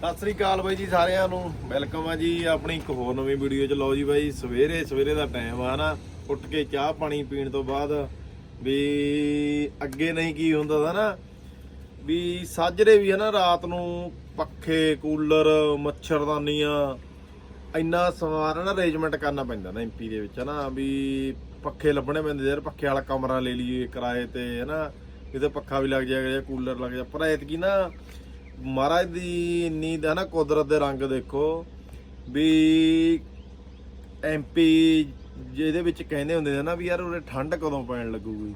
ਸਤਿ ਸ੍ਰੀ ਅਕਾਲ ਬਾਈ ਜੀ ਸਾਰਿਆਂ ਨੂੰ। ਵੈਲਕਮ ਆ ਜੀ ਆਪਣੀ ਇੱਕ ਹੋਰ ਨਵੀਂ ਵੀਡੀਓ ਚ। ਲਓ ਜੀ ਬਾਈ, ਸਵੇਰੇ ਸਵੇਰੇ ਦਾ ਟਾਈਮ ਆ ਨਾ। ਉੱਠ ਕੇ ਚਾਹ ਪਾਣੀ ਪੀਣ ਤੋਂ ਬਾਅਦ ਵੀ ਅੱਗੇ ਨਹੀਂ ਕੀ ਹੁੰਦਾ ਦਾ ਨਾ। ਵੀ ਸਾਜਰੇ ਵੀ ਹੈ ਨਾ ਰਾਤ ਨੂੰ ਪੱਖੇ, ਕੂਲਰ, ਮੱਛਰਦਾਨੀਆਂ, ਇੰਨਾ ਸਮਾਨ ਨਾ ਅਰੇਂਜਮੈਂਟ ਕਰਨਾ ਪੈਂਦਾ ਨਾ ਐਮਪੀ ਦੇ ਵਿੱਚ ਹੈ ਨਾ ਵੀ ਪੱਖੇ ਲੱਭਣੇ ਪੈਂਦੇ ਯਾਰ, ਪੱਖੇ ਵਾਲਾ ਕਮਰਾ ਲੈ ਲਈਏ ਕਿਰਾਏ ਤੇ ਹੈ ਨਾ ਕਿਤੇ ਪੱਖਾ ਵੀ ਲੱਗ ਜਾਏਗਾ ਜਾਂ ਕੂਲਰ ਲੱਗ ਜਾ ਪਰ ਐਤਕੀ ਨਾ ਮਹਾਰਾਜ ਦੀ ਇੰਨੀ ਹੈ ਨਾ ਕੁਦਰਤ ਦੇ ਰੰਗ ਦੇਖੋ ਵੀ ਐਮਪੀ ਜਿਹਦੇ ਵਿੱਚ ਕਹਿੰਦੇ ਹੁੰਦੇ ਨੇ ਨਾ ਵੀ ਯਾਰ ਉਰੇ ਠੰਡ ਕਦੋਂ ਪੈਣ ਲੱਗੂਗੀ।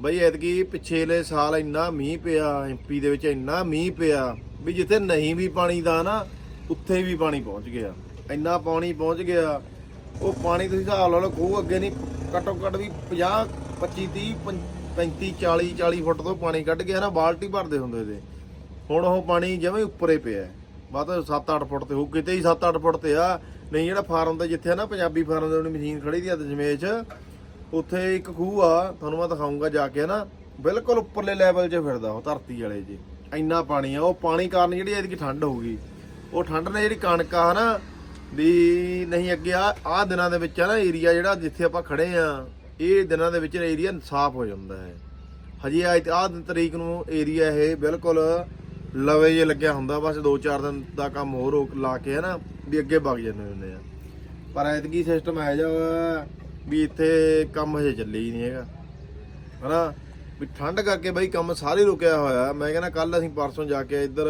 ਬਈ ਐਤਕੀ ਪਿਛਲੇ ਸਾਲ ਇੰਨਾ ਮੀਂਹ ਪਿਆ, ਐਮਪੀ ਦੇ ਵਿੱਚ ਇੰਨਾ ਮੀਂਹ ਪਿਆ ਵੀ ਜਿੱਥੇ ਨਹੀਂ ਵੀ ਪਾਣੀ ਦਾ ਨਾ, ਉੱਥੇ ਵੀ ਪਾਣੀ ਪਹੁੰਚ ਗਿਆ। ਇੰਨਾ ਪਾਣੀ ਪਹੁੰਚ ਗਿਆ, ਉਹ ਪਾਣੀ ਤੁਸੀਂ ਹਿਸਾਬ ਲਾ ਲਓ ਖੂਹ ਅੱਗੇ ਨਹੀਂ, ਘੱਟੋ ਘੱਟ ਵੀ 50 25 30 35 40 40 ਫੁੱਟ ਤੋਂ ਪਾਣੀ ਕੱਢ ਗਿਆ ਨਾ ਬਾਲਟੀ ਭਰਦੇ ਹੁੰਦੇ ਤੇ ਹੁਣ ਉਹ ਪਾਣੀ ਜਿਵੇਂ ਉੱਪਰੇ ਪਿਆ ਹੈ। ਬਾਤ 7-8 ਫੁੱਟ ਤੇ ਹੋ ਕਿਤੇ ਹੀ 7-8 ਫੁੱਟ ਤੇ ਆ। ਨਹੀਂ, ਜਿਹੜਾ ਫਾਰਮ ਤੇ ਜਿੱਥੇ ਆ ਨਾ ਪੰਜਾਬੀ ਫਾਰਮ ਦੇ ਉਹਨੇ ਮਸ਼ੀਨ ਖੜੀ ਦੀ ਆ ਦਜਮੇਸ਼ ਉੱਥੇ ਇੱਕ ਖੂਹ ਆ, ਤੁਹਾਨੂੰ ਮੈਂ ਦਿਖਾਉਂਗਾ ਜਾ ਕੇ ਨਾ। ਬਿਲਕੁਲ ਉੱਪਰਲੇ ਲੈਵਲ 'ਚ ਫਿਰਦਾ ਉਹ ਧਰਤੀ ਵਾਲੇ 'ਚ ਇੰਨਾ ਪਾਣੀ ਆ। ਉਹ ਪਾਣੀ ਕਾਰਨ ਜਿਹੜੀ ਇਹਦੀ ਠੰਡ ਹੋਊਗੀ। ਉਹ ਠੰਡ ਨੇ ਜਿਹੜੀ ਕਣਕ ਆ ਨਾ, ਵੀ ਨਹੀਂ ਅੱਗੇ ਆ ਆ ਦਿਨਾਂ ਦੇ ਵਿੱਚ ਆ ਨਾ ਏਰੀਆ ਜਿਹੜਾ ਜਿੱਥੇ ਆਪਾਂ ਖੜੇ ਆ, ਇਹ ਦਿਨਾਂ ਦੇ ਵਿੱਚ ਏਰੀਆ ਸਾਫ਼ ਹੋ ਜਾਂਦਾ ਹੈ। ਹਜੇ ਅੱਜ ਆਹ ਤਰੀਕ ਨੂੰ ਏਰੀਆ ਇਹ ਬਿਲਕੁਲ ਲਵੇ ਜੇ ਲੱਗਿਆ ਹੁੰਦਾ, ਬਸ 2-4 ਦਿਨ ਦਾ ਕੰਮ ਹੋਰ ਰੋਕ ਲਾ ਕੇ ਹੈ ਨਾ ਵੀ ਅੱਗੇ ਵਗ ਜਾਂਦੇ ਹੁੰਦੇ ਆ। ਪਰ ਐਤਕੀ ਸਿਸਟਮ ਹੈ ਜਾ ਵੀ ਇੱਥੇ ਕੰਮ ਹਜੇ ਚੱਲੇ ਹੀ ਨਹੀਂ ਹੈਗਾ। ਹਨਾ, ਵੀ ਠੰਡ ਕਰਕੇ ਬਾਈ ਕੰਮ ਸਾਰੇ ਰੁਕਿਆ ਹੋਇਆ। ਮੈਂ ਕਹਿੰਦਾ ਕੱਲ ਅਸੀਂ ਪਰਸੋਂ ਜਾ ਕੇ ਇੱਧਰ,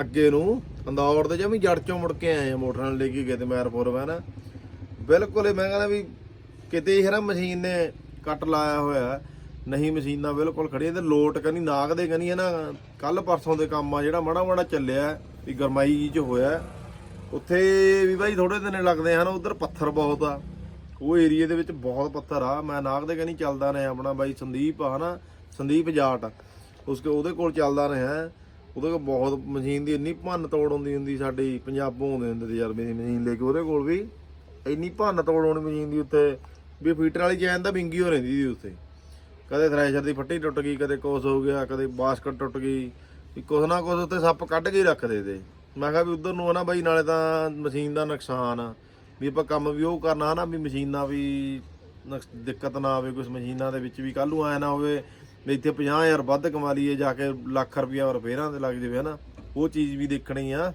ਅੱਗੇ ਨੂੰ ਅੰਦੌੜ ਦੇ ਜਮੀ ਜੜ ਚੋਂ ਮੁੜ ਕੇ ਆਏ ਆ ਮੋਟਰ ਨਾਲ ਲੈ ਕੇ ਗਏ ਤੇ ਮੈਰਪੁਰ ਵਾ ਨਾ। ਬਿਲਕੁਲ ਹੀ ਮੈਂ ਕਹਿੰਦਾ ਵੀ ਕਿਤੇ ਹੀ ਹੈ ਨਾ ਮਸ਼ੀਨ ਨੇ ਕੱਟ ਲਾਇਆ ਹੋਇਆ। ਨਹੀਂ ਮਸ਼ੀਨਾਂ ਬਿਲਕੁਲ ਖੜੀਆਂ ਤੇ ਲੋਟ ਕਨੀ ਨਾਗ ਦੇ ਕਨੀ ਹੈ ਨਾ ਕੱਲ ਪਰਸੋਂ ਦੇ ਕੰਮ ਆ ਜਿਹੜਾ ਮਾੜਾ ਮਾੜਾ ਚੱਲਿਆ ਵੀ ਗਰਮਾਈ ਜੀ ਚ ਹੋਇਆ ਉੱਥੇ ਵੀ ਬਾਈ ਥੋੜੇ ਦਿਨ ਲੱਗਦੇ ਹਨ, ਉਧਰ ਪੱਥਰ ਬਹੁਤ ਆ। ਉਹ ਏਰੀਏ ਦੇ ਵਿੱਚ ਬਹੁਤ ਪੱਥਰ ਆ। ਮੈਂ ਨਾਗ ਦੇ ਕਨੀ ਚੱਲਦਾ ਰਿਹਾ ਆਪਣਾ ਬਾਈ ਸੰਦੀਪ ਆ ਹਨਾ, ਸੰਦੀਪ ਜਾਟ। ਉਸਕੇ ਉਹਦੇ ਕੋਲ ਚੱਲਦਾ ਰਿਹਾ। ਉਹਦੇ ਕੋਲ ਬਹੁਤ ਮਸ਼ੀਨ ਦੀ ਇੰਨੀ ਭੰਨ ਤੋੜ ਹੁੰਦੀ ਹੁੰਦੀ ਸਾਡੀ ਪੰਜਾਬੋਂ ਆਉਂਦੇ ਹੁੰਦੇ ਤਜਰਬੇ ਦੀ ਮਸ਼ੀਨ ਲੈ ਕੇ ਉਹਦੇ ਕੋਲ ਵੀ। ਇੰਨੀ ਭੰਨ ਤੋੜ ਹੋਣੀ ਮਸ਼ੀਨ ਦੀ ਉੱਤੇ ਵੀ ਫੀਟਰ ਵਾਲੀ ਚੈਨ ਤਾਂ ਵਿੰਗੀ ਹੋ ਰਹਿੰਦੀ ਸੀ ਉੱਤੇ ਕਦੇ ਥ੍ਰੈਸ਼ਰ ਦੀ ਫੱਟੀ ਟੁੱਟ ਗਈ, ਕਦੇ ਕੋਸ ਹੋ ਗਿਆ, ਕਦੇ ਬਾਸਕਟ ਟੁੱਟ ਗਈ, ਵੀ ਕੁਛ ਨਾ ਕੁਛ ਉੱਤੇ ਸੱਪ ਕੱਢ ਕੇ ਹੀ ਰੱਖਦੇ ਤੇ। ਮੈਂ ਕਿਹਾ ਵੀ ਉਧਰ ਨੂੰ ਆ ਨਾ ਬਾਈ, ਨਾਲੇ ਤਾਂ ਮਸ਼ੀਨ ਦਾ ਨੁਕਸਾਨ ਆ। ਵੀ ਆਪਾਂ ਕੰਮ ਵੀ ਉਹ ਕਰਨਾ ਨਾ, ਵੀ ਮਸ਼ੀਨਾਂ ਵੀ ਨੁਕਸ- ਦਿੱਕਤ ਨਾ ਆਵੇ ਕੁਝ ਮਸ਼ੀਨਾਂ ਦੇ ਵਿੱਚ ਵੀ ਕੱਲ ਨੂੰ ਆਇਆ ਨਾ ਹੋਵੇ ਵੀ ਇੱਥੇ 50000 ਵੱਧ ਕਮਾ ਲਈਏ, ਜਾ ਕੇ ਲੱਖ ਰੁਪਇਆ ਰਿਪੇਅਰਾਂ ਤੇ ਲੱਗ ਜਾਵੇ, ਹਨਾ। ਉਹ ਚੀਜ਼ ਵੀ ਦੇਖਣੀ ਆ।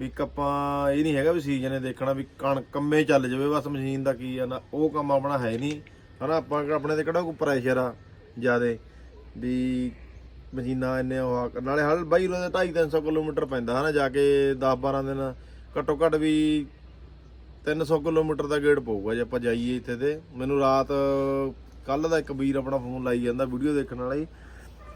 ਵੀ ਇੱਕ ਆਪਾਂ ਇਹ ਨਹੀਂ ਹੈਗਾ ਵੀ ਸੀਜ਼ਨ ਦੇਖਣਾ ਵੀ ਕਣ, ਕੰਮੇ ਚੱਲ ਜਾਵੇ, ਬਸ ਮਸ਼ੀਨ ਦਾ ਕੀ ਆ ਨਾ, ਉਹ ਕੰਮ ਆਪਣਾ ਹੈ ਨਹੀਂ। ਹਨਾ, ਆਪਾਂ ਆਪਣੇ ਤੇ ਕਿਹੜਾ ਕੋਈ ਪ੍ਰੈਸ਼ਰ ਆ ਜਿਆਦੇ ਵੀ ਮਸ਼ੀਨਾਂ ਇੰਨੇ ਉਹ ਆ- ਨਾਲੇ ਹਲ ਬਾਈ ਰੋਜ਼ 2.5 300 ਕਿਲੋਮੀਟਰ ਪੈਂਦਾ ਹਨਾ, ਜਾ ਕੇ 10 12 ਦਿਨ ਘੱਟੋ ਘੱਟ ਵੀ 300 ਕਿਲੋਮੀਟਰ ਦਾ ਗੇੜ ਪਊਗਾ ਜੇ ਆਪਾਂ ਜਾਈਏ ਇੱਥੇ ਤੇ। ਮੈਨੂੰ ਰਾਤ ਕੱਲ ਦਾ ਇੱਕ ਵੀਰ ਆਪਣਾ ਫੋਨ ਲਾਈ ਜਾਂਦਾ ਵੀਡੀਓ ਦੇਖਣ ਵਾਲਾ ਹੀ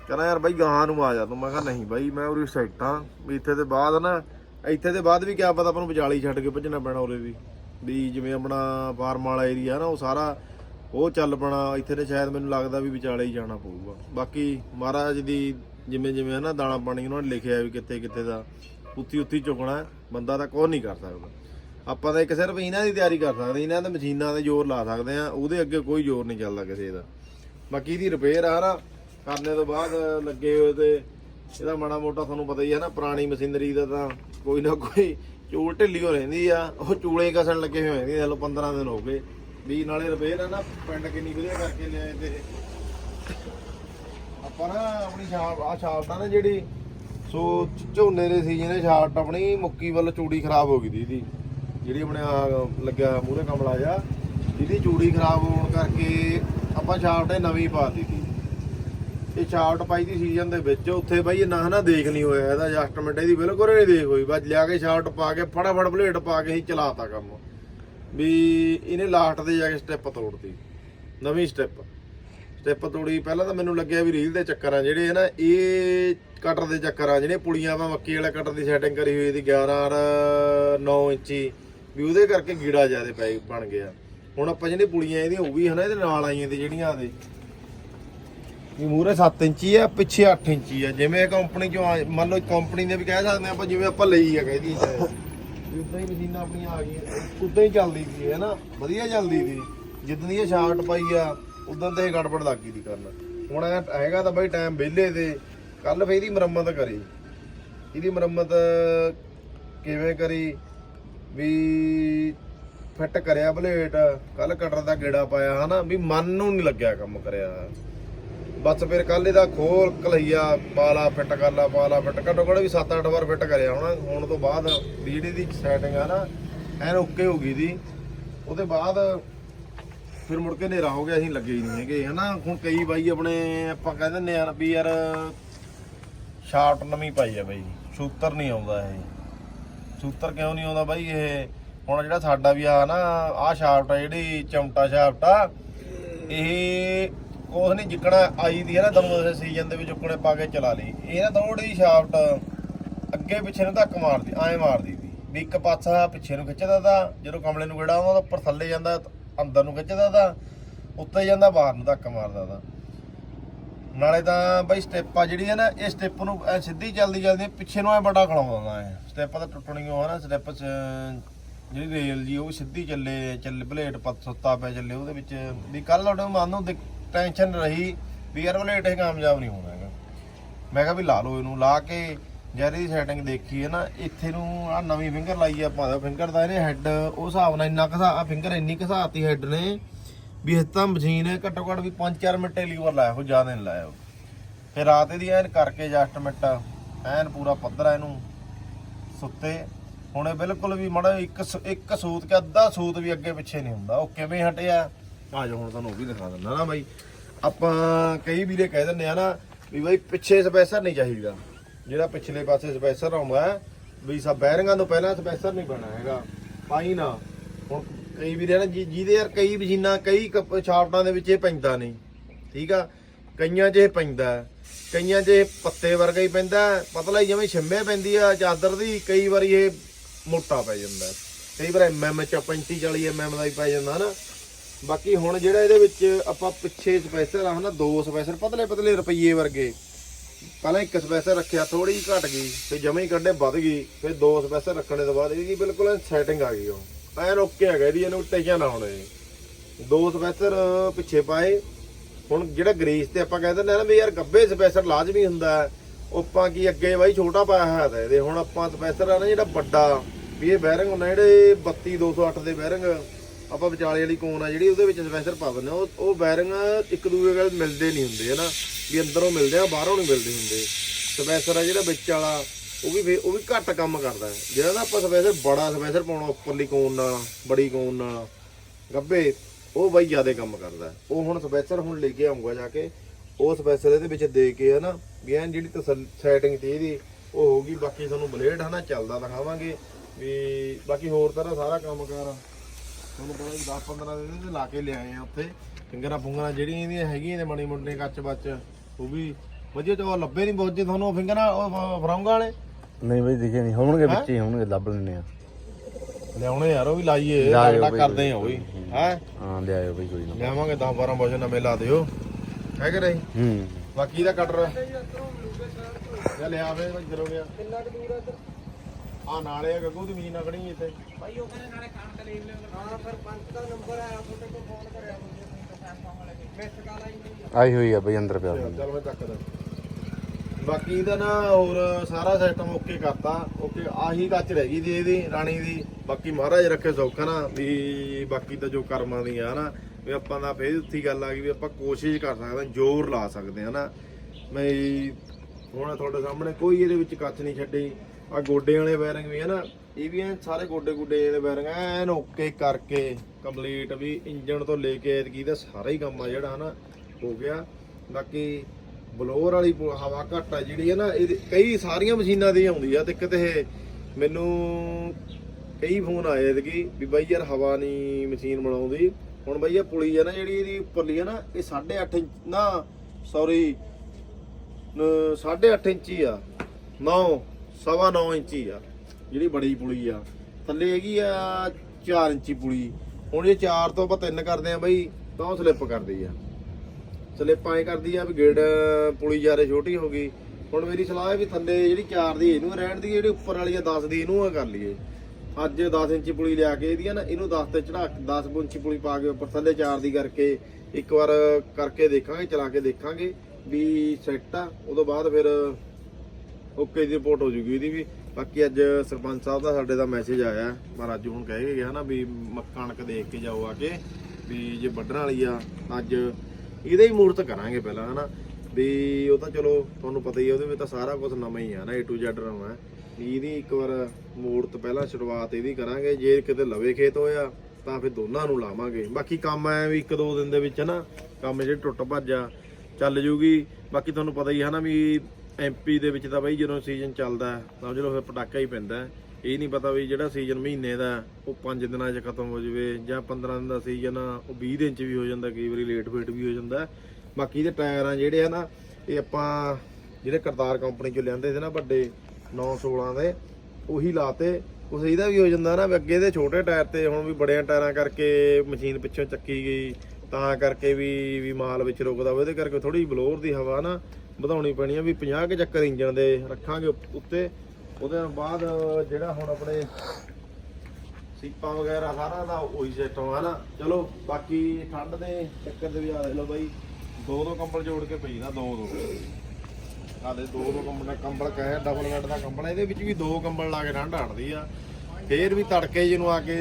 ਕਹਿੰਦਾ ਯਾਰ ਬਾਈ ਗਾਹਾਂ ਨੂੰ ਆ ਜਾ ਤੂੰ, ਮੈਂ ਕਿਹਾ ਨਹੀਂ ਬਾਈ, ਮੈਂ ਉਰੀ ਸੈੱਟ ਆ ਵੀ ਇੱਥੇ ਤੇ ਬਾਅਦ ਨਾ, ਇੱਥੇ ਤੇ ਬਾਅਦ ਵੀ ਕਿਆ ਪਤਾ ਆਪਾਂ ਨੂੰ ਵਿਚਾਲੀ ਛੱਡ ਕੇ ਭੱਜਣਾ ਪੈਣਾ ਉਰੇ ਵੀ। ਵੀ ਜਿਵੇਂ ਆਪਣਾ ਫਾਰਮ ਵਾਲਾ ਏਰੀਆ ਨਾ, ਉਹ ਸਾਰਾ ਉਹ ਚੱਲ ਪਣਾ, ਇੱਥੇ ਤੇ ਸ਼ਾਇਦ ਮੈਨੂੰ ਲੱਗਦਾ ਵੀ ਵਿਚਾਲੇ ਹੀ ਜਾਣਾ ਪਊਗਾ। ਬਾਕੀ ਮਹਾਰਾਜ ਦੀ ਜਿਵੇਂ ਜਿਵੇਂ ਹੈ ਨਾ ਦਾਣਾ ਪਾਣੀ ਉਹਨਾਂ ਨੇ ਲਿਖਿਆ ਵੀ ਕਿੱਥੇ ਕਿੱਥੇ ਦਾ, ਉੱਥੀ ਉੱਥੀ ਚੁਕਣਾ ਬੰਦਾ ਤਾਂ ਕੋਈ ਨਹੀਂ ਕਰ ਸਕਦਾ। ਆਪਾਂ ਤਾਂ ਇੱਕ ਸਿਰਫ ਇਹਨਾਂ ਦੀ ਤਿਆਰੀ ਕਰ ਸਕਦੇ ਇਹਨਾਂ ਦੇ ਮਸ਼ੀਨਾਂ ਤੇ ਜ਼ੋਰ ਲਾ ਸਕਦੇ ਆ ਉਹਦੇ ਅੱਗੇ ਕੋਈ ਜ਼ੋਰ ਨਹੀਂ ਚੱਲਦਾ ਕਿਸੇ ਦਾ। ਬਾਕੀ ਇਹਦੀ ਰਿਪੇਅਰ ਆ ਨਾ ਕਰਨੇ ਤੋਂ ਬਾਅਦ ਲੱਗੇ ਹੋਏ ਤੇ ਇਹਦਾ ਮਾੜਾ ਮੋਟਾ ਤੁਹਾਨੂੰ ਪਤਾ ਹੀ ਹੈ ਨਾ, ਪੁਰਾਣੀ ਮਸ਼ੀਨਰੀ ਦਾ ਤਾਂ ਕੋਈ ਨਾ ਕੋਈ ਚੂਲ ਢਿੱਲੀ ਹੋ ਰਹਿੰਦੀ ਆ, ਉਹ ਚੂਲੇ ਕਸਣ ਲੱਗੇ ਹੋਏ ਨੇ ਚਲੋ 15 ਦਿਨ ਹੋ ਗਏ। ਵੀ ਨਾਲੇ ਰਿਪੇਅਰ ਆ ਨਾ ਪਿੰਡ ਕਿੰਨੀ ਵਧੀਆ ਕਰਕੇ ਲਿਆਏ ਤੇ ਆਪਾਂ ਨਾ ਆਪਣੀ ਛਾਪ ਆ ਛਾਪ ਤਾਂ ਜਿਹੜੀ ਸੋ ਝੋਨੇ ਦੇ ਸੀਜ਼ਨ ਦੇ ਛਾਪ ਆਪਣੀ ਮੁੱਕੀ ਵੱਲ ਚੂੜੀ ਖਰਾਬ ਹੋ ਗਈ ਦੀ ਇਹਦੀ। ਜਿਹੜੀ ਆਪਣੇ ਆ ਲੱਗਿਆ ਮੂਹਰੇ ਕਮਲਾ ਜਾ ਜਿਹਦੀ ਚੂੜੀ ਖਰਾਬ ਹੋਣ ਕਰਕੇ ਆਪਾਂ ਛਾਪ ਤੇ ਨਵੀਂ ਪਾ ਦਿੱਤੀ ਇਹ ਛਾਪ ਪਾਈ ਦੀ ਸੀਜ਼ਨ ਦੇ ਵਿੱਚ, ਉੱਥੇ ਬਾਈ ਇਹ ਨਾ ਨਾ ਦੇਖ ਨਹੀਂ ਹੋਇਆ, ਇਹਦਾ ਐਡਜਸਟਮੈਂਟ ਇਹਦੀ ਬਿਲਕੁਲ ਹੀ ਨਹੀਂ ਦੇਖ ਹੋਈ। ਬਸ ਲਿਆ ਕੇ ਛਾਪ ਪਾ ਕੇ, ਫਟਾਫਟ ਬਲੇਡ ਪਾ ਕੇ ਹੀ ਚਲਾਤਾ ਕੰਮ। ਵੀ ਇਹਨੇ ਲਾਸਟ ਤੇ ਜਾ ਕੇ ਸਟੈਪ ਤੋੜਤੀ। ਨਵੀਂ ਸਟੈਪ ਸਟੈਪ ਤੋੜੀ, ਪਹਿਲਾਂ ਤਾਂ ਮੈਨੂੰ ਲੱਗਿਆ ਵੀ ਰੀਲ ਦੇ ਚੱਕਰ ਜਿਹੜੇ ਹੈ ਨਾ, ਇਹ ਕਟਰ ਦੇ ਚੱਕਰ ਜਿਹੜੇ ਪੁਲੀਆਂ ਆਪਾਂ ਮੱਕੀ ਵਾਲੇ ਕਟਰ ਦੀ ਸੈਟਿੰਗ ਕਰੀ ਹੋਈ ਦੀ 11 9 ਇੰਚੀ, ਵੀ ਉਹਦੇ ਕਰਕੇ ਗੀੜਾ ਜ਼ਿਆਦਾ ਪੈ, ਬਣ ਗਿਆ। ਹੁਣ ਆਪਾਂ ਜਿਹੜੀ ਪੁਲੀਆਂ ਇਹਦੀਆਂ, ਉਹ ਵੀ ਹਨਾ, ਇਹਦੇ ਨਾਲ ਆਈਆਂ ਤੇ ਜਿਹੜੀਆਂ ਆਦੇ ਇਹ ਮੂਰੇ 7 ਇੰਚੀ ਆ, ਪਿੱਛੇ 8 ਇੰਚੀ ਆ। ਜਿਵੇਂ ਕੰਪਨੀ ਚੋਂ ਆ- ਮੰਨ ਲਓ ਕੰਪਨੀ ਦੇ ਵੀ ਕਹਿ ਸਕਦੇ ਆਪਾਂ, ਜਿਵੇਂ ਆਪਾਂ ਲਈ ਆ ਕਹਿੰਦੀ ਉਦਾਂ ਹੀ ਮਸ਼ੀਨਾਂ ਆਪਣੀਆਂ ਆ ਗਈਆਂ, ਉਦਾਂ ਹੀ ਚੱਲਦੀ ਸੀ ਹੈ ਨਾ, ਵਧੀਆ ਚੱਲਦੀ ਸੀ ਜਿੱਦਾਂ ਦੀ ਇਹ ਸ਼ਾਰਟ ਪਾਈ ਆ, ਉਦੋਂ ਤੇ ਇਹ ਗੜਬੜ ਲੱਗ ਗਈ ਦੀ ਕਰਨ। ਹੁਣ ਇਹ ਹੈਗਾ ਤਾਂ ਬਾਈ ਟਾਈਮ ਵਿਹਲੇ ਤੇ, ਕੱਲ ਫੇਰ ਇਹਦੀ ਮੁਰੰਮਤ ਕਰੀ। ਇਹਦੀ ਮੁਰੰਮਤ ਕਿਵੇਂ ਕਰੀ? ਵੀ ਫਿੱਟ ਕਰਿਆ ਬਲੇਟ ਕੱਲ ਕਟਰ ਦਾ ਗੇੜਾ ਪਾਇਆ ਹਨਾ, ਵੀ ਮਨ ਨੂੰ ਨਹੀਂ ਲੱਗਿਆ ਕੰਮ ਕਰਿਆ। ਬਸ ਫਿਰ ਕੱਲ ਇਹਦਾ ਖੋਲ ਕਲਈਆ, ਪਾਲਾ ਫਿੱਟ ਕਰ ਲਾ, ਪਾਲਾ ਫਿੱਟ। ਘੱਟੋ ਘੱਟ ਵੀ 7-8 ਵਾਰ ਫਿੱਟ ਕਰਿਆ ਹੋਣਾ। ਹੋਣ ਤੋਂ ਬਾਅਦ ਵੀ ਜਿਹੜੀ ਦੀ ਸੈਟਿੰਗ ਆ ਨਾ, ਐਨ ਓਕੇ ਹੋ ਗਈ ਦੀ। ਉਹਦੇ ਬਾਅਦ ਫਿਰ ਮੁੜ ਕੇ ਹਨੇਰਾ ਹੋ ਗਿਆ, ਅਸੀਂ ਲੱਗੇ ਹੀ ਨਹੀਂ ਹੈਗੇ। ਹਨਾ, ਹੁਣ ਕਈ ਬਾਈ ਆਪਣੇ ਆਪਾਂ ਕਹਿ ਦਿੰਦੇ ਯਾਰ ਵੀ ਯਾਰ ਸ਼ਾਫਟ ਨਵੀਂ ਪਾਈ ਆ ਬਾਈ। ਸੂਤਰ ਨਹੀਂ ਆਉਂਦਾ ਇਹ। ਸੂਤਰ ਕਿਉਂ ਨਹੀਂ ਆਉਂਦਾ ਬਾਈ ਇਹ? ਹੁਣ ਜਿਹੜਾ ਸਾਡਾ ਵੀ ਆ ਨਾ, ਆਹ ਸ਼ਾਫਟ ਆ, ਜਿਹੜੀ ਚਮਟਾ ਸ਼ਾਫਟ ਆ, ਇਹ ਕੁਛ ਨਹੀਂ ਜਿੱਕਣਾ ਆਈ ਦੀ ਹੈ ਨਾ ਦਮੋ ਸੀਜ਼ਨ ਦੇ ਵਿੱਚ ਉੱਕਣੇ ਪਾ ਕੇ ਚਲਾ ਲਈ। ਇਹ ਨਾ ਥੋੜੀ ਸ਼ਾਫਟ ਅੱਗੇ ਪਿੱਛੇ ਨੂੰ ਧੱਕ ਮਾਰਦੀ, ਐਂ ਮਾਰਦੀ ਸੀ। ਵੀ ਇੱਕ ਪਾਸਾ ਪਿੱਛੇ ਨੂੰ ਖਿੱਚਦਾ ਤਾਂ, ਜਦੋਂ ਕਮਲੇ ਨੂੰ ਗੇੜਾ ਆਉਂਦਾ ਤਾਂ ਉੱਪਰ ਥੱਲੇ ਜਾਂਦਾ, ਅੰਦਰ ਨੂੰ ਖਿੱਚਦਾ ਤਾਂ, ਉੱਤੇ ਜਾਂਦਾ, ਬਾਹਰ ਨੂੰ ਧੱਕ ਮਾਰਦਾ ਤਾਂ। ਨਾਲੇ ਤਾਂ ਬਈ ਸਟੈਪ ਆ ਜਿਹੜੀ ਹੈ ਨਾ, ਇਹ ਸਟੈਪ ਨੂੰ ਸਿੱਧੀ ਚੱਲਦੀ ਚੱਲਦੀ ਪਿੱਛੇ ਨੂੰ ਐ ਬੜਾ ਖਲਾਉਂਦਾ ਐ ਸਟੈਪ ਤਾਂ ਟੁੱਟਣੀ ਹੋ ਨਾ ਸਟੈਪ ਜਿਹੜੀ ਰੇਲ ਜੀ, ਉਹ ਸਿੱਧੀ ਚੱਲੇ ਚੱਲੇ ਬਲੇਡ ਪੱਤ ਸੁੱਤਾ ਪਿਆ ਚੱਲੇ ਉਹਦੇ ਵਿੱਚ। ਵੀ ਕੱਲ ਤੁਹਾਡੇ ਮਨ ਨੂੰ ਟੈਨਸ਼ਨ ਰਹੀ ਵੀ ਯਾਰ ਬਲੇਡ ਇਹ ਕਾਮਯਾਬ ਨਹੀਂ ਹੋਣਾ ਹੈਗਾ। ਮੈਂ ਕਿਹਾ ਵੀ ਲਾ ਲਓ ਇਹਨੂੰ, ਲਾ ਕੇ ਜਦ ਇਹਦੀ ਸੈਟਿੰਗ ਦੇਖੀ ਹੈ ਨਾ, ਇੱਥੇ ਨੂੰ ਆ ਨਵੀਂ ਫਿੰਗਰ ਲਾਈ ਆ ਆਪਾਂ ਫਿੰਗਰ ਦਾ ਇਹਨੇ ਹੈੱਡ ਉਹ ਹਿਸਾਬ ਨਾਲ ਇੰਨਾ ਘਸਾ ਆ ਫਿੰਗਰ ਇੰਨੀ ਘਸਾਤੀ ਹੈੱਡ ਨੇ ਵੀ ਇਹ ਤਾਂ ਮਸ਼ੀਨ ਹੈ ਘੱਟੋ ਘੱਟ ਵੀ 5-4 ਮਿੰਟ ਲੀਵਰ ਲਾਇਆ, ਉਹ ਜ਼ਿਆਦਾ ਨਹੀਂ ਲਾਇਆ ਫਿਰ ਰਾਤ ਇਹਦੀ ਐਨ ਕਰਕੇ ਐਡਜਸਟਮੈਂਟ ਐਨ ਪੂਰਾ ਪੱਧਰ ਇਹਨੂੰ ਸੁੱਤੇ। ਹੁਣ ਇਹ ਬਿਲਕੁਲ ਵੀ ਮੜਾ ਇੱਕ ਇੱਕ ਸੂਤ ਕੇ ਅੱਧਾ ਸੂਤ ਵੀ ਅੱਗੇ ਪਿੱਛੇ ਨਹੀਂ ਹੁੰਦਾ, ਉਹ ਕਿਵੇਂ ਹਟਿਆ? ਆ ਜਾ ਹੁਣ ਤੁਹਾਨੂੰ ਉਹ ਵੀ ਦਿਖਾ ਦਿੰਦਾ ਨਾ ਬਾਈ। ਆਪਾਂ ਕਈ ਵੀਰੇ ਕਹਿ ਦਿੰਦੇ ਆ ਨਾ ਵੀ ਬਾਈ ਪਿੱਛੇ ਸਪੈਸਰ ਨਹੀਂ ਚਾਹੀਦਾ। ਜਿਹੜਾ ਪਿਛਲੇ ਪਾਸੇ ਸਪੈਸਰ ਆਉਂਦਾ ਵੀ ਸਭ ਬੈਰਿੰਗਾਂ ਤੋਂ ਪਹਿਲਾਂ ਸਪੈਸਰ ਨਹੀਂ ਪੈਣਾ ਹੈਗਾ। ਪਾਈ ਨਾ ਹੁਣ ਕਈ ਵੀਰੇ ਨਾ ਜਿ- ਜਿਹਦੇ ਯਾਰ ਕਈ ਮਸ਼ੀਨਾਂ ਕਈ ਕ- ਸ਼ਾਫਟਾਂ ਦੇ ਵਿੱਚ ਇਹ ਪੈਂਦਾ ਨਹੀਂ। ਠੀਕ ਆ? ਕਈਆਂ 'ਚ ਇਹ ਪੈਂਦਾ ਕਈਆਂ 'ਚ ਇਹ ਪੱਤੇ ਵਰਗਾ ਹੀ ਪੈਂਦਾ ਹੈ, ਪਤਲਾ ਹੀ ਜਿਵੇਂ ਛਿੰਮੇ ਪੈਂਦੀ ਆ ਚਾਦਰ ਦੀ ਕਈ ਵਾਰੀ ਇਹ ਮੋਟਾ ਪੈ ਜਾਂਦਾ ਕਈ ਵਾਰ ਐਮਐਮ ਚ 35 40 ਐਮਐਮ ਦਾ ਹੀ ਪੈ ਜਾਂਦਾ ਨਾ। ਬਾਕੀ ਹੁਣ ਜਿਹੜਾ ਇਹਦੇ ਵਿੱਚ ਆਪਾਂ ਪਿੱਛੇ ਸਪੈਸਰ ਆ, ਹਨਾ, ਦੋ ਸਪੈਸਰ ਪਤਲੇ ਪਤਲੇ ਰੁਪਈਏ ਵਰਗੇ। ਪਹਿਲਾਂ ਇੱਕ ਸਪੈਸਰ ਰੱਖਿਆ ਥੋੜੀ ਜਿਹੀ ਘਟ ਗਈ, ਫਿਰ ਜਮੇ ਹੀ ਕੱਢੇ, ਵੱਧ ਗਈ, ਫਿਰ ਦੋ ਸਪੈਸਰ ਰੱਖਣੇ ਤੋਂ ਬਾਅਦ ਇਹਦੀ ਬਿਲਕੁਲ ਸੈਟਿੰਗ ਆ ਗਈ ਉਹ। ਐਨ ਓਕੇ ਹੈਗਾ ਇਹਦੀ, ਇਹਨੂੰ ਟੇਕਿਆ ਨਾ ਹੋਣੇ ਦੋ ਸਪੈਸਰ ਪਿੱਛੇ ਪਾਏ। ਹੁਣ ਜਿਹੜਾ ਗਰੀਸ ਤੇ ਆਪਾਂ ਕਹਿ ਦਿੰਦੇ ਆ ਨਾ ਵੀ ਯਾਰ ਗੱਬੇ ਸਪੈਸਰ ਲਾਜ਼ਮੀ ਹੁੰਦਾ ਆਪਾਂ ਕੀ ਅੱਗੇ ਬਾਈ ਛੋਟਾ ਪਾਇਆ ਹੋਇਆ ਤਾਂ ਇਹਦੇ। ਹੁਣ ਆਪਾਂ ਸਪੈਸਰ ਆ ਨਾ ਜਿਹੜਾ ਵੱਡਾ, ਵੀ ਇਹ ਬੈਰਿੰਗ ਹੁੰਦਾ, ਜਿਹੜੇ 32 208 ਦੇ ਬੈਰਿੰਗ ਆਪਾਂ ਵਿਚਾਲੇ ਵਾਲੀ ਕੋਨ ਆ ਜਿਹੜੀ ਉਹਦੇ ਵਿੱਚ ਸਪੈਸਰ ਪਾ ਦਿੰਦੇ ਆ, ਉਹ ਉਹ ਬੈਰਿੰਗ ਇੱਕ ਦੂਜੇ ਨਾਲ ਮਿਲਦੇ ਨਹੀਂ ਹੁੰਦੇ, ਹਨਾ? ਵੀ ਅੰਦਰੋਂ ਮਿਲਦੇ ਆ, ਬਾਹਰੋਂ ਨਹੀਂ ਮਿਲਦੇ ਹੁੰਦੇ। ਸਪੈਸਰ ਆ ਜਿਹੜਾ ਵਿੱਚ ਵਾਲਾ, ਉਹ ਵੀ ਫੇ- ਉਹ ਵੀ ਘੱਟ ਕੰਮ ਕਰਦਾ ਹੈ। ਜਿਹੜਾ ਨਾ ਆਪਾਂ ਸਪੈਸਰ ਬੜਾ ਸਪੈਸਰ ਪਾਉਣਾ, ਉੱਪਰਲੀ ਕੋਨ ਨਾਲ, ਬੜੀ ਕੋਨ ਨਾਲ, ਗੱਬੇ, ਉਹ ਬਾਈ ਜ਼ਿਆਦਾ ਕੰਮ ਕਰਦਾ ਉਹ ਹੁਣ ਸਪੈਸਰ ਹੁਣ ਲੈ ਕੇ ਆਉਂਗਾ ਜਾ ਕੇ, ਉਹ ਸਪੈਸਰ ਇਹਦੇ ਵਿੱਚ ਦੇ ਕੇ, ਹਨਾ? ਵੀ ਐਨ ਜਿਹੜੀ ਸੈਟਿੰਗ ਤੇ ਇਹਦੀ, ਉਹ ਹੋਊਗੀ, ਬਾਕੀ ਤੁਹਾਨੂੰ ਬਲੇਡ, ਹਨਾ, ਚੱਲਦਾ ਦਿਖਾਵਾਂਗੇ। ਵੀ ਬਾਕੀ ਹੋਰ ਤਰ੍ਹਾਂ ਸਾਰਾ ਕੰਮ ਕਰ ਤੁਹਾਨੂੰ ਪਤਾ ਵੀ 10 15 ਦਿਨ ਇਹਦੇ ਲਾ ਕੇ ਲਿਆਏ ਆ ਉੱਥੇ। ਫਿੰਗਰਾਂ ਫੁੰਗਰਾਂ ਜਿਹੜੀਆਂ ਇਹਦੀਆਂ ਹੈਗੀਆਂ ਨੇ ਮਣੀ ਮੁੰਡੇ ਕੱਚ ਬੱਚ ਉਹ ਵੀ ਵਧੀਆ ਤੋਂ ਲੱਭੇ ਨਹੀਂ ਜੇ ਤੁਹਾਨੂੰ ਉਹ ਫਿੰਗਰਾਂ ਉਹ ਫਰਾਉਂਗਾ ਵਾਲੇ? ਨਹੀਂ ਬਈ ਦਿਖੇ ਨਹੀਂ ਹੋਣਗੇ ਵਿੱਚ ਹੀ ਹੋਣਗੇ ਲੱਭ ਲੈਣੇ ਆ। ਲਿਆਉਣੇ ਯਾਰ ਉਹ ਵੀ ਲਾਈਏ ਬਈ, ਕਰਦੇ ਆ ਉਹ ਵੀ। ਹੈ? ਹਾਂ ਲਿਆਇਓ ਬਈ ਕੋਈ ਨਾ। ਲਿਆਵਾਂਗੇ 10 12 ਵਜੇ ਨਵੇਂ ਲਾ ਦਿਓ। ਹੈ ਕਿ ਨਹੀਂ? ਹੂੰ। ਬਾਕੀ ਦਾ ਕਟਰ। ਜਾਂ ਲਿਆ ਵੇ ਇੱਧਰ ਹੋ ਗਿਆ ਕਿੰਨਾ ਕੁ ਦੂਰ ਇੱਧਰ ਆ ਨਾਲੇ ਆ ਗੱਗੂ ਦੀ ਮਸ਼ੀਨਾਂ ਖੜੀ ਇੱਥੇ। ਭਾਈ ਉਹ ਕਹਿੰਦੇ ਨਾਲੇ ਕਣਕ ਲੈ ਲਿਓ ਹਾਂ ਫਿਰ ਪੰਜ ਦਾ ਨੰਬਰ ਆਇਆ ਤੁਹਾਡੇ ਕੋਲ ਫੋਨ ਕਰਿਆ ਤੁਸੀਂ ਟ੍ਰਾਂਸਫਾਰਮਰ ਵਾਲੇ ਮਿਸ ਕਾਲ ਆਈ ਨਹੀਂ ਆਈ ਹੋਈ ਆ ਬਈ ਅੰਦਰ ਪਿਆ। ਚੱਲ ਮੈਂ ਚੱਕਦਾ ਬਾਕੀ ਇਹਦਾ ਨਾ ਹੋਰ ਸਾਰਾ ਸਿਸਟਮ ਓਕੇ ਕਰਤਾ। ਓਕੇ ਆਹੀ ਕੱਚ ਰਹਿ ਗਈ ਦੀ ਇਹਦੀ ਰਾਣੀ ਦੀ। ਬਾਕੀ ਮਹਾਰਾਜ ਰੱਖੇ ਸੌਖਾ ਨਾ ਵੀ ਬਾਕੀ ਤਾਂ ਜੋ ਕਰਮਾਂ ਦੀ ਆ ਨਾ ਵੀ ਆਪਾਂ ਦਾ ਫੇਰ ਉੱਥੀ ਗੱਲ ਆ ਗਈ ਵੀ ਆਪਾਂ ਕੋਸ਼ਿਸ਼ ਕਰ ਸਕਦੇ ਹਾਂ ਜ਼ੋਰ ਲਾ ਸਕਦੇ ਹਾਂ ਨਾ। ਮੈਂ ਹੁਣ ਤੁਹਾਡੇ ਸਾਹਮਣੇ ਕੋਈ ਇਹਦੇ ਵਿੱਚ ਕੱਚ ਨਹੀਂ ਛੱਡੀ। ਆ ਗੋਡੇ ਵਾਲੇ ਵਾਇਰਿੰਗ ਵੀ ਹੈ ਨਾ, ਇਹ ਵੀ ਐਨ ਸਾਰੇ ਗੋਡੇ ਗੋਡੇ ਦੇ ਬੈਰਿੰਗ ਐਨ ਓਕੇ ਕਰਕੇ ਕੰਪਲੀਟ ਵੀ ਇੰਜਨ ਤੋਂ ਲੈ ਕੇ ਐਤਕੀ ਦਾ ਸਾਰਾ ਹੀ ਕੰਮ ਆ ਜਿਹੜਾ ਹਨਾ, ਹੋ ਗਿਆ। ਬਾਕੀ ਬਲੋਰ ਵਾਲੀ ਪ- ਹਵਾ ਘੱਟ ਆ ਜਿਹੜੀ ਹੈ ਨਾ ਇਹ ਕਈ ਸਾਰੀਆਂ ਮਸ਼ੀਨਾਂ ਦੀ ਆਉਂਦੀ ਆ ਦਿੱਕਤ ਇਹ ਮੈਨੂੰ ਕਈ ਫੋਨ ਆਏ ਇਹਦੇ ਵੀ ਬਾਈ ਯਾਰ ਹਵਾ ਨਹੀਂ ਮਸ਼ੀਨ ਬਣਾਉਂਦੀ। ਹੁਣ ਬਾਈ ਇਹ ਪੁਲੀ ਆ ਨਾ ਜਿਹੜੀ ਇਹਦੀ ਉੱਪਰਲੀ ਆ ਨਾ, ਇਹ 8.5 ਇੰਚ ਨਾ ਸੌਰੀ 8.5 ਇੰਚੀ ਆ। 9 ਸਵਾ 9 ਇੰਚੀ ਆ। ਜਿਹੜੀ ਬੜੀ ਪੁਲੀ ਆ। ਥੱਲੇ ਹੈਗੀ ਆ 4 ਇੰਚੀ ਪੁਲੀ। ਹੁਣ ਇਹ 4 ਤੋਂ ਆਪਾਂ 3 ਕਰਦੇ ਆ ਬਈ, ਤਾਂ ਉਹ ਸਲਿੱਪ ਕਰਦੀ ਆ। ਸਲਿੱਪ ਐ ਕਰਦੀ ਆ ਵੀ ਗੇੜ ਪੁਲੀ ਜਾਰੇ ਛੋਟੀ ਹੋ ਗਈ। ਹੁਣ ਮੇਰੀ ਸਲਾਹ ਹੈ ਵੀ ਥੱਲੇ ਜਿਹੜੀ 4 ਦੀ ਇਹਨੂੰ ਰਹਿਣ ਦੀ, ਜਿਹੜੀ ਉੱਪਰ ਵਾਲੀ ਆ 10 ਦੀ, ਇਹਨੂੰ ਆ ਕਰ ਲਈਏ। ਅੱਜ 10 ਇੰਚੀ ਪੁਲੀ ਲਿਆ ਕੇ ਇਹਦੀ ਆ ਨਾ, ਇਹਨੂੰ 10 ਤੇ ਚੜਾ 10 ਇੰਚੀ ਪੁਲੀ ਪਾ ਕੇ ਉੱਪਰ ਥੱਲੇ 4 ਦੀ ਕਰਕੇ ਇੱਕ ਵਾਰ ਕਰਕੇ ਦੇਖਾਂਗੇ, ਚਲਾ ਕੇ ਦੇਖਾਂਗੇ ਵੀ ਸੈੱਟ ਆ। ਉਦੋਂ ਬਾਅਦ ਫਿਰ ਓਕੇ ਦੀ ਰਿਪੋਰਟ ਹੋ ਜੂਗੀ ਇਹਦੀ ਵੀ। ਬਾਕੀ ਅੱਜ ਸਰਪੰਚ ਸਾਹਿਬ ਦਾ ਸਾਡੇ ਦਾ ਮੈਸੇਜ ਆਇਆ। ਪਰ ਅੱਜ ਹੁਣ ਕਹਿ ਕੇ ਗਿਆ ਨਾ ਵੀ ਮ- ਕਣਕ ਦੇਖ ਕੇ ਜਾਓ ਆ ਕੇ, ਵੀ ਜੇ ਵੱਢਣ ਵਾਲੀ ਆ, ਅੱਜ ਇਹਦਾ ਹੀ ਮੂਰਤ ਕਰਾਂਗੇ ਪਹਿਲਾਂ, ਹਨਾ। ਵੀ ਉਹ ਤਾਂ ਚਲੋ, ਤੁਹਾਨੂੰ ਪਤਾ ਹੀ ਆ, ਉਹਦੇ ਵਿੱਚ ਤਾਂ ਸਾਰਾ ਕੁਝ ਨਵਾਂ ਹੀ ਆ, ਨਾ, A to Z ਨਵਾਂ। ਹੈ ਵੀ ਇਹਦੀ ਇੱਕ ਵਾਰ ਮੂਰਤ ਪਹਿਲਾਂ ਸ਼ੁਰੂਆਤ ਇਹਦੀ ਕਰਾਂਗੇ, ਜੇ ਕਿਤੇ ਲਵੇ ਖੇਤ ਹੋਇਆ, ਤਾਂ ਫਿਰ ਦੋਨਾਂ ਨੂੰ ਲਾਵਾਂਗੇ। ਬਾਕੀ ਕੰਮ ਐ ਵੀ ਇੱਕ ਦੋ ਦਿਨ ਦੇ ਵਿੱਚ ਨਾ ਕੰਮ ਜਿਹੜੇ ਟੁੱਟ ਭੱਜ ਆ, ਚੱਲ ਜੂਗੀ। ਬਾਕੀ ਤੁਹਾਨੂੰ ਪਤਾ ਹੀ ਹੈ ਨਾ ਵੀ ਐਮਪੀ ਦੇ ਵਿੱਚ ਤਾਂ ਬਈ ਜਦੋਂ ਸੀਜ਼ਨ ਚੱਲਦਾ ਹੈ, ਤਾਂ ਜਦੋਂ ਫਿਰ ਪਟਾਕਾ ਹੀ ਪੈਂਦਾ ਇਹ ਨਹੀਂ ਪਤਾ ਵੀ ਜਿਹੜਾ ਸੀਜ਼ਨ ਮਹੀਨੇ ਦਾ ਉਹ 5 ਦਿਨਾਂ 'ਚ ਖਤਮ ਹੋ ਜਾਵੇ ਜਾਂ 15 ਦਿਨ ਦਾ ਸੀਜ਼ਨ ਉਹ 20 ਦਿਨ 'ਚ ਵੀ ਹੋ ਜਾਂਦਾ ਕਈ ਵਾਰੀ ਲੇਟ ਫੇਟ ਵੀ ਹੋ ਜਾਂਦਾ ਹੈ। ਬਾਕੀ ਇਹਦੇ ਟਾਇਰਾਂ ਜਿਹੜੇ ਆ ਨਾ ਇਹ ਆਪਾਂ ਜਿਹੜੇ ਕਰਤਾਰ ਕੰਪਨੀ 'ਚੋਂ ਲਿਆਂਦੇ ਸੀ ਨਾ ਵੱਡੇ 916 ਦੇ ਉਹੀ ਲਾਤੇ ਕੁਛ ਇਹਦਾ ਵੀ ਹੋ ਜਾਂਦਾ ਨਾ ਵੀ ਅੱਗੇ ਦੇ ਛੋਟੇ ਟਾਇਰ ਤੇ ਹੁਣ ਵੀ ਬੜਿਆਂ ਟਾਇਰਾਂ ਕਰਕੇ ਮਸ਼ੀਨ ਪਿੱਛੋਂ ਚੱਕੀ ਗਈ ਤਾਂ ਕਰਕੇ ਵੀ ਵੀ ਮਾਲ ਵਿੱਚ ਰੁਕਦਾ ਵਾ ਉਹਦੇ ਕਰਕੇ ਥੋੜੀ ਬਲੋਰ ਦੀ ਹਵਾ ਨਾ ਵਧਾਉਣੀ ਪੈਣੀ ਆ ਵੀ 50 ਕੇ ਚੱਕਰ ਇੰਜਨ ਦੇ ਰੱਖਾਂਗੇ ਉੱਤੇ। ਉਹਦੇ ਬਾਅਦ ਜਿਹੜਾ ਹੁਣ ਆਪਣੇ ਸੀਪਾਂ ਵਗੈਰਾ ਸਾਰਾ ਦਾ ਉਹੀ ਸਿਸਟਮ ਆ ਨਾ। ਚਲੋ, ਬਾਕੀ ਠੰਡ ਦੇ ਚੱਕਰ ਦੇ ਵੀ ਆ ਲਓ ਬਾਈ, ਦੋ ਦੋ ਕੰਬਲ ਜੋੜ ਕੇ ਪਈ ਨਾ ਦੋ। ਦੋ ਆਦੇ ਦੋ ਦੋ ਕੰਬਲ ਕੰਬਲ ਕਹੇ ਡਬਲ ਬੈੱਡ ਦਾ ਕੰਬਲ ਇਹਦੇ ਵਿੱਚ ਵੀ ਦੋ ਕੰਬਲ ਲਾ ਕੇ ਠੰਡ ਹਟਦੀ ਆ। ਫੇਰ ਵੀ ਤੜਕੇ ਜਿਹਨੂੰ ਆ ਕੇ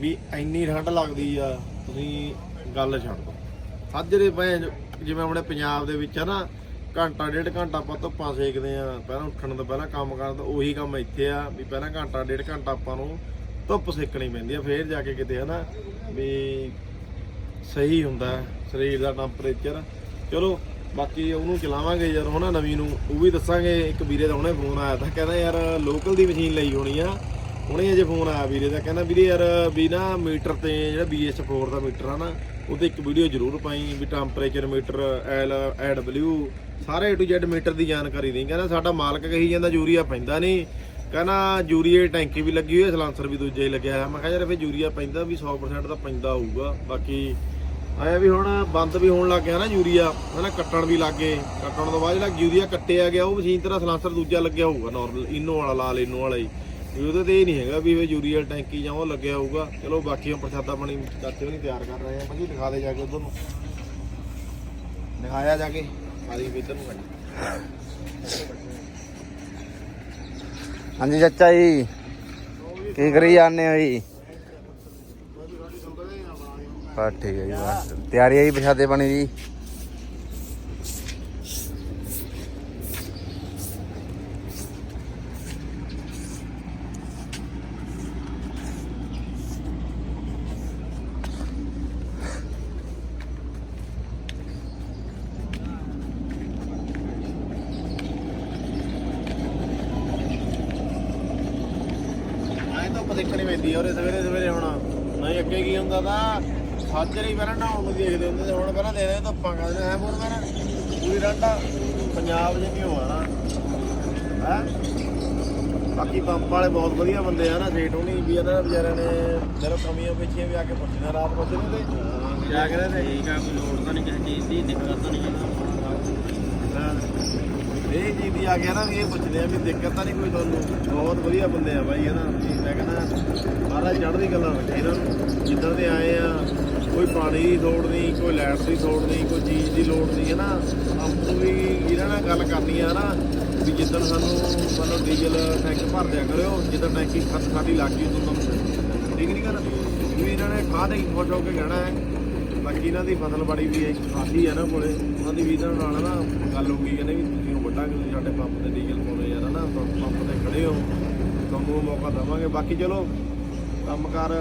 ਵੀ ਇੰਨੀ ਠੰਡ ਲੱਗਦੀ ਆ, ਤੁਸੀਂ ਗੱਲ ਛੱਡ ਦੋ ਸਾਜਰੇ ਪਏ ਜਿਵੇਂ ਆਪਣੇ ਪੰਜਾਬ ਦੇ ਵਿੱਚ ਆ ਨਾ ਘੰਟਾ, ਡੇਢ ਘੰਟਾ ਆਪਾਂ ਧੁੱਪਾਂ ਸੇਕਦੇ ਆ ਪਹਿਲਾਂ ਉੱਠਣ ਤੋਂ ਪਹਿਲਾਂ ਕੰਮ ਕਰਨ ਤੋਂ ਉਹੀ ਕੰਮ ਇੱਥੇ ਆ ਵੀ ਪਹਿਲਾਂ ਘੰਟਾ, ਡੇਢ ਘੰਟਾ ਆਪਾਂ ਨੂੰ ਧੁੱਪ ਸੇਕਣੀ ਪੈਂਦੀ ਆ। ਫੇਰ ਜਾ ਕੇ ਕਿਤੇ ਹਨਾ ਵੀ ਸਹੀ ਹੁੰਦਾ ਸਰੀਰ ਦਾ ਟੈਂਪਰੇਚਰ ਚਲੋ, ਬਾਕੀ ਉਹਨੂੰ ਚਲਾਵਾਂਗੇ ਯਾਰ, ਹਨਾ ਨਵੀਂ ਨੂੰ। ਉਹ ਵੀ ਦੱਸਾਂਗੇ, ਇੱਕ ਵੀਰੇ ਦਾ ਹੁਣੇ ਫੋਨ ਆਇਆ ਤਾਂ ਕਹਿੰਦਾ ਯਾਰ ਲੋਕਲ ਦੀ ਮਸ਼ੀਨ ਲਈ ਹੋਣੀ ਆ। ਹੁਣੇ ਅਜੇ ਫੋਨ ਆਇਆ ਵੀਰੇ ਦਾ, ਕਹਿੰਦਾ ਵੀਰੇ ਯਾਰ ਵੀ ਨਾ ਮੀਟਰ ਤੇ ਜਿਹੜਾ BS4 ਦਾ ਮੀਟਰ ਆ ਨਾ ਉਹਤੇ ਇੱਕ ਵੀਡੀਓ ਜ਼ਰੂਰ ਪਾਈ, ਵੀ ਟੈਂਪਰੇਚਰ ਮੀਟਰ ਐਲ ਐਡਬਲਯੂ ਸਾਰੇ A to Z ਮੀਟਰ ਦੀ ਜਾਣਕਾਰੀ ਦੇਈ। ਕਹਿੰਦਾ ਸਾਡਾ ਮਾਲਕ ਕਹੀ ਜਾਂਦਾ ਯੂਰੀਆ ਪੈਂਦਾ ਨਹੀਂ ਕਹਿੰਦਾ ਯੂਰੀਏ ਟੈਂਕੀ ਵੀ ਲੱਗੀ ਹੋਈ ਹੈ ਸਲਾਂਸਰ ਵੀ ਦੂਜੇ ਹੀ ਲੱਗਿਆ ਹੋਇਆ। ਮੈਂ ਕਿਹਾ ਯਾਰ ਫੇ ਯੂਰੀਆ ਪੈਂਦਾ ਵੀ 100% ਤਾਂ ਪੈਂਦਾ ਹੋਊਗਾ। ਬਾਕੀ ਆਇਆ ਵੀ ਹੁਣ ਬੰਦ ਵੀ ਹੋਣ ਲੱਗ ਗਿਆ ਨਾ ਯੂਰੀਆ, ਹਨਾ, ਕੱਟਣ ਵੀ ਲੱਗ ਗਏ। ਕੱਟਣ ਤੋਂ ਬਾਅਦ ਜਿਹੜਾ ਯੂਰੀਆ ਕੱਟਿਆ ਗਿਆ, ਉਹ ਮਸ਼ੀਨ ਤੇਰਾ ਸਲਾਂਸਰ ਦੂਜਾ ਲੱਗਿਆ ਹੋਊਗਾ ਨਾਰਮਲ ਇਨੋ ਵਾਲਾ, ਲਾਲ ਇਨੋ ਵਾਲਾ ਹੀ। ਵੀ ਉਹਦੇ ਤੇ ਇਹ ਨਹੀਂ ਹੈਗਾ ਵੀ ਇਹ ਯੂਰੀਆ ਟੈਂਕੀ ਜਾਂ ਉਹ ਲੱਗਿਆ ਹੋਊਗਾ। ਚਲੋ ਬਾਕੀ ਹੁਣ ਪ੍ਰਸ਼ਾਦਾ ਪਾਣੀ ਚਾਚੇ ਨਹੀਂ ਤਿਆਰ ਕਰ ਰਹੇ ਆ। ਭਾਜੀ ਦਿਖਾ ਦੇ ਜਾ ਕੇ ਉਧਰ ਨੂੰ। ਦਿਖਾਇਆ ਜਾ ਕੇ। ਵੀ ਇੱਧਰ ਨੂੰ ਹਾਂਜੀ ਚਾਚਾ ਜੀ। ਕੀ ਕਰੀ ਜਾਂਦੇ ਹੋ ਜੀ? ਬਸ ਠੀਕ ਹੈ ਜੀ ਬਸ। ਤਿਆਰੀ ਹੈ ਜੀ ਪ੍ਰਸ਼ਾਦੇ ਪਾਣੀ ਦੀ ਐ ਤਾਂ ਦੇਖਣੀ ਪੈਂਦੀ ਆ ਉਹਰੇ ਸਵੇਰੇ ਸਵੇਰੇ ਹੁਣ। ਨਹੀਂ, ਅੱਗੇ ਕੀ ਹੁੰਦਾ ਤਾਂ ਸਾਜਰੇ ਹੀ ਪਹਿਲਾਂ ਨਹਾਉਣ ਨੂੰ ਦੇਖਦੇ ਹੁੰਦੇ ਤੇ ਹੁਣ ਪਹਿਲਾਂ ਦੇ ਧੁੱਪਾਂ ਕਰਦੇ ਐ ਬੋਲ ਮੈਂ ਪੂਰੀ ਡਾਂਡਾ ਪੰਜਾਬ ਜਿਹਾ ਹੋਣਾ ਹੈ? ਬਾਕੀ ਪੰਪ ਵਾਲੇ ਬਹੁਤ ਵਧੀਆ ਬੰਦੇ ਆ ਨਾ, ਸੇਠ ਹੋਣੀ ਵੀ ਇਹਨਾਂ ਵਿਚਾਰਿਆਂ ਨੇ ਜਦੋਂ ਕਮੀਆਂ ਪਿੱਛੇ ਵੀ ਆ ਕੇ ਪੁੱਛਦੇ, ਰਾਤ ਪੁੱਛਦੇ ਤੇ। ਕਿਆ ਕਹਿੰਦੇ ਨੇ ਠੀਕ ਆ, ਕੋਈ ਲੋੜ ਤਾਂ ਨਹੀਂ ਕਿਸੇ ਚੀਜ਼ ਦੀ, ਦਿੱਕਤ ਤਾਂ ਨਹੀਂ ਇਹ ਜੀ ਵੀ ਆ ਗਿਆ ਨਾ, ਵੀ ਇਹ ਪੁੱਛਦੇ ਆ ਵੀ ਦਿੱਕਤ ਤਾਂ ਨਹੀਂ ਕੋਈ ਤੁਹਾਨੂੰ। ਬਹੁਤ ਵਧੀਆ ਬੰਦੇ ਆ ਬਾਈ ਇਹਨਾਂ ਵੀ ਮੈਂ ਕਹਿੰਦਾ ਸਾਰਾ ਚੜ੍ਹਦੀ ਗੱਲਾਂ ਰੱਖੇ ਇਹਨਾਂ ਨੂੰ। ਜਿੱਦਾਂ ਦੇ ਆਏ ਆ, ਕੋਈ ਪਾਣੀ ਦੀ ਲੋੜ ਨਹੀਂ, ਕੋਈ ਲਾਈਟ ਦੀ ਲੋੜ ਨਹੀਂ, ਕੋਈ ਚੀਜ਼ ਦੀ ਲੋੜ ਨਹੀਂ, ਹੈ ਨਾ? ਆਪਾਂ ਵੀ ਇਹਨਾਂ ਨਾਲ ਗੱਲ ਕਰਨੀ ਆ ਨਾ, ਵੀ ਜਿੱਦਣ ਸਾਨੂੰ ਮਤਲਬ ਡੀਜ਼ਲ ਟੈਂਕ ਭਰ ਦਿਆ ਕਰਿਓ, ਜਿੱਦਾਂ ਟੈਂਕੀ ਖਤ ਸਾਡੀ ਲੱਗ ਗਈ ਉਦੋਂ ਤੁਹਾਨੂੰ। ਠੀਕ ਨਹੀਂ ਗੱਲ? ਵੀ ਇਹਨਾਂ ਨੇ ਖਾਦ ਹੀ ਖੁਸ਼ ਹੋ ਕੇ ਕਹਿਣਾ ਹੈ। ਬਾਕੀ ਇਹਨਾਂ ਦੀ ਫਸਲ ਬੜੀ ਵੀ ਖਾਸੀ ਹੈ ਨਾ ਕੋਲੇ ਉਹਨਾਂ ਦੀ ਵੀ ਨਾਲ ਨਾ ਗੱਲ ਹੋ ਗਈ ਕਹਿੰਦੇ ਵੀ ਤੁਸੀਂ ਵੱਡਾ ਕਿ ਸਾਡੇ ਪੰਪ ਤੇ ਡੀਜ਼ਲ ਪਾਉਂਦੇ ਯਾਰ ਨਾ ਪੰਪ ਪੰਪ ਤੇ ਖੜੇ ਹੋ ਤੁਹਾਨੂੰ ਮੌਕਾ ਦਵਾਂਗੇ। ਬਾਕੀ ਚਲੋ ਕੰਮਕਾਰ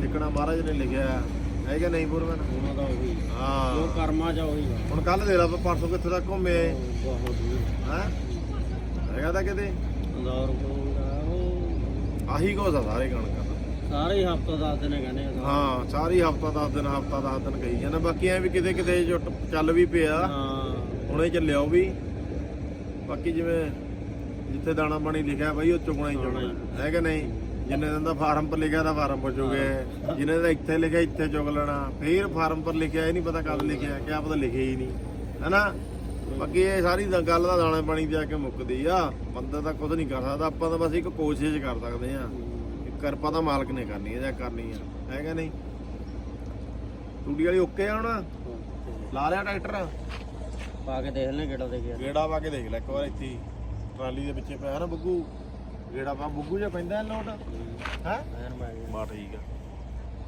ਲਿਖਣਾ ਮਹਾਰਾਜ ਨੇ ਲਿਖਿਆ ਹੈ ਹੈ ਕਿ ਨਹੀਂ ਪੁਰਵਨ ਉਹਨਾਂ ਦਾ ਉਹੀ। ਹਾਂ। ਜੋ ਕਰਮਾ ਚ ਉਹੀ ਹੁਣ ਕੱਲ ਦੇ ਲਾ ਪਰਸੋਂ ਕਿੱਥੇ ਤੱਕ ਘੁੰਮੇ। ਬਹੁਤ ਹੈ? ਹੈਗਾ ਤਾਂ ਕਿਤੇ? ਅੰਦੌਰ ਕੋਲ ਉਹ। ਆਹੀ ਆ ਸਾਰੇ ਕਣਕਾਂ। ਦਾ ਸਾਰੇ ਹਫਤਾ ਦੱਸ ਦਿਨੇ ਕਹਿੰਦੇ ਆ ਸਾਰੇ। ਹਾਂ ਸਾਰੀ ਹਫਤਾ 10 ਦਿਨ ਹਫਤਾ 10 ਦਿਨ ਗਈ ਜਾਂਦਾ। ਬਾਕੀ ਐ ਵੀ ਕਿਤੇ ਕਿਤੇ ਜੋ ਟ- ਚੱਲ ਵੀ ਪਿਆ ਹਾਂ। ਹੁਣੇ ਚੱਲਿਆ ਉਹ ਵੀ। ਬਾਕੀ ਜਿਵੇਂ ਜਿੱਥੇ ਦਾਣਾ ਪਾਣੀ ਲਿਖਿਆ ਬਾਈ ਉਹ ਚੁਗਣਾ ਹੀ ਚੁਗਣਾ। ਹੈ। ਕਿ ਨਹੀਂ? ਜਿੰਨੇ ਦਿਨ ਦਾ ਫਾਰਮ ਪਰ ਲਿਖਿਆ ਤਾਂ ਫਾਰਮ ਪਰ ਚੁਗੇ। ਜਿੰਨੇ ਦਾ ਇੱਥੇ ਲਿਖਿਆ ਇੱਥੇ ਚੁਗ ਲੈਣਾ। ਫੇਰ ਫਾਰਮ ਪਰ ਲਿਖਿਆ ਇਹ ਨਹੀਂ ਪਤਾ ਕਦ ਲਿਖਿਆ ਕਿਆ ਪਤਾ ਲਿਖਿਆ ਹੀ ਨਹੀਂ। ਹੈਨਾ? ਬਾਕੀ ਇਹ ਸਾਰੀ ਗੱਲ ਦਾ ਦਾਣਾ ਪਾਣੀ ਦੀ ਆ ਕੇ ਮੁੱਕਦੀ ਆ। ਬੰਦਾ ਤਾਂ ਕੁਝ ਨਹੀਂ ਕਰ ਸਕਦਾ। ਆਪਾਂ ਤਾਂ ਬਸ ਇੱਕ ਕੋਸ਼ਿਸ਼ ਕਰ ਸਕਦੇ ਆ। ਕਿਰਪਾ ਤਾਂ ਮਾਲਕ ਨੇ ਕਰਨੀ ਹੈ ਜਾਂ ਕਰਨੀ ਆ। ਹੈ ਕਿ ਨਹੀਂ? ਟੂਡੀ ਵਾਲੀ ਓਕੇ ਆ ਹੁਣ? ਲਾ ਲਿਆ ਟਰੈਕਟਰ? ਪਾ ਕੇ ਦੇਖ ਲੈ ਕਿਹੜਾ ਦੇ ਗਿਆ ਗੇੜਾ ਵਾ ਕੇ ਦੇਖ ਲੈ ਇੱਕ ਵਾਰ ਇੱਥੇ ਹੀ। ਟਰਾਲੀ ਦੇ ਵਿੱਚੇ ਪਿਆ ਨਾ ਬੱਗੂ ਜਿਹੜਾ ਪਾ ਬੱਗੂ ਜਿਹਾ ਪੈਂਦਾ ਲੋਟ। ਹੈ? ਐਨ ਮੈਂ ਬਾ ਠੀਕ ਆ।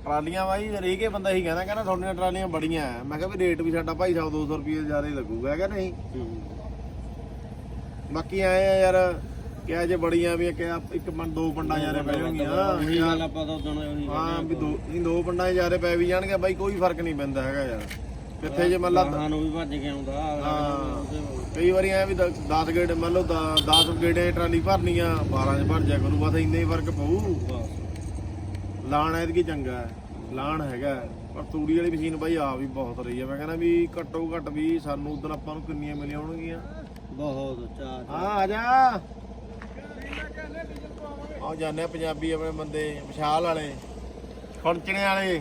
ਟਰਾਲੀਆਂ ਬਾਈ ਹਰੇਕ ਹੀ ਬੰਦਾ ਹੀ ਕਹਿੰਦਾ ਕਹਿੰਦਾ ਤੁਹਾਡੀਆਂ ਟਰਾਲੀਆਂ ਬੜੀਆਂ ਆ। ਮੈਂ ਕਿਹਾ ਵੀ ਰੇਟ ਵੀ ਸਾਡਾ ਭਾਈ ਸਾਹਿਬ 200 ਰੁਪਏ ਜ਼ਿਆਦਾ ਹੀ ਲੱਗੂਗਾ ਕਿ ਨਹੀਂ? ਬਾਕੀ ਆਏ ਆ ਯਾਰ ਕਿਹਾ ਜੇ ਬੜੀਆਂ ਵੀ ਕਿ ਇੱਕ ਮਨ ਦੋ ਪੰਡਾਂ ਯਾਰੇ ਪੈ ਜਾਣਗੀਆਂ। ਗੱਲ ਆਪਾਂ ਤਾਂ ਉਦੋਂ ਉਹੀ ਹਾਂ ਵੀ ਦੋ ਨਹੀਂ ਦੋ ਪੰਡਾਂ ਯਾਰੇ ਪੈ ਵੀ ਜਾਣਗੇ ਬਾਈ ਕੋਈ ਫ਼ਰਕ ਨਹੀਂ ਪੈਂਦਾ ਹੈਗਾ ਯਾਰ। ਕਿੱਥੇ ਜੇ ਮੰਨ ਲਾ ਗਾਹਾਂ ਨੂੰ ਵੀ ਭੱਜ ਕੇ ਆਉਂਦਾ ਹਾਂ। ਕਈ ਵਾਰੀ ਐ ਵੀ 10 ਗੇੜੇ ਮੰਨ ਲਓ 10 ਗੇੜੇ ਟਰਾਲੀ ਭਰਨੀਆਂ 12 ਚ ਭਰ ਜਾ ਕਰੂ ਬਸ ਇੰਨੇ ਹੀ ਫ਼ਰਕ ਪਊ। ਲਾਣ ਐਤਕੀ ਚੰਗਾ ਹੈ ਲਾਣ ਹੈਗਾ ਹੈ। ਪਰ ਤੂੜੀ ਵਾਲੀ ਮਸ਼ੀਨ ਬਾਈ ਆ ਵੀ ਬਹੁਤ ਰਹੀ ਹੈ। ਮੈਂ ਕਹਿੰਦਾ ਵੀ ਘੱਟੋ ਘੱਟ ਵੀ ਸਾਨੂੰ ਉਦੋਂ ਆਪਾਂ ਨੂੰ ਕਿੰਨੀਆਂ ਮਿਲੀਆਂ ਹੋਣਗੀਆਂ। ਬਹੁਤ ਚਾਹ ਹਾਂ ਆ ਜਾ। ਆ ਜਾਣੇ ਪੰਜਾਬੀ ਆਪਣੇ ਬੰਦੇ ਵਿਸ਼ਾਲ ਵਾਲੇ ਖੁਰਚਣੇ ਵਾਲੇ।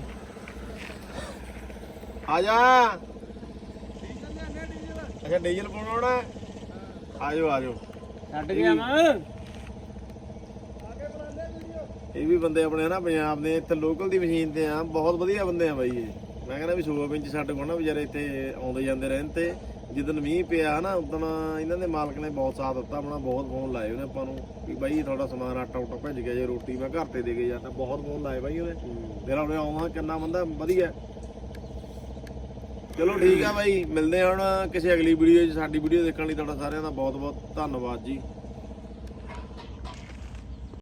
ਆ ਜਾ। ਅੱਛਾ ਡੀਜ਼ਲ ਪਾਉਣਾ ਆਜੋ ਆਜੋ। ਛੱਡ ਗਿਆ ਮੈਂ ਇਹ ਵੀ ਬੰਦੇ ਆਪਣੇ ਨਾ ਪੰਜਾਬ ਦੇ ਇੱਥੇ ਲੋਕਲ ਦੀ ਮਸ਼ੀਨ ਤੇ ਆ। ਬਹੁਤ ਵਧੀਆ ਬੰਦੇ ਆ ਬਾਈ ਇਹ। ਮੈਂ ਕਹਿੰਦਾ ਵੀ ਸੂਆ ਪਿੰਚ ਸਾਡੇ ਕੋਲ ਨਾ ਵਿਚਾਰੇ ਇੱਥੇ ਆਉਂਦੇ ਜਾਂਦੇ ਰਹਿਣ ਤੇ। ਜਿੱਦਨ ਮੀਂਹ ਪਿਆ ਨਾ ਉਦੋਂ ਇਹਨਾਂ ਦੇ ਮਾਲਕ ਨੇ ਬਹੁਤ ਸਾਥ ਦਿੱਤਾ ਆਪਣਾ ਬਹੁਤ ਫੋਨ ਲਾਏ ਉਹਨੇ ਆਪਾਂ ਨੂੰ ਵੀ ਬਾਈ ਤੁਹਾਡਾ ਸਮਾਨ ਆਟਾ ਉਟਾ ਭੇਜ ਗਿਆ ਜੇ ਰੋਟੀ ਮੈਂ ਘਰ ਤੇ ਦੇ ਕੇ ਜਾਂਦਾ ਬਹੁਤ ਫੋਨ ਲਾਏ ਬਾਈ ਉਹਨੇ। ਮੇਰਾ ਉਹਨੇ ਆਉਣਾ ਕਿੰਨਾ ਬੰਦਾ ਵਧੀਆ। ਚਲੋ ਠੀਕ ਆ ਬਾਈ ਮਿਲਦੇ ਹਾਂ ਹੁਣ ਕਿਸੇ ਅਗਲੀ ਵੀਡੀਓ 'ਚ ਸਾਡੀ ਵੀਡੀਓ ਦੇਖਣ ਲਈ ਤੁਹਾਡਾ ਸਾਰਿਆਂ ਦਾ ਬਹੁਤ ਬਹੁਤ ਧੰਨਵਾਦ ਜੀ।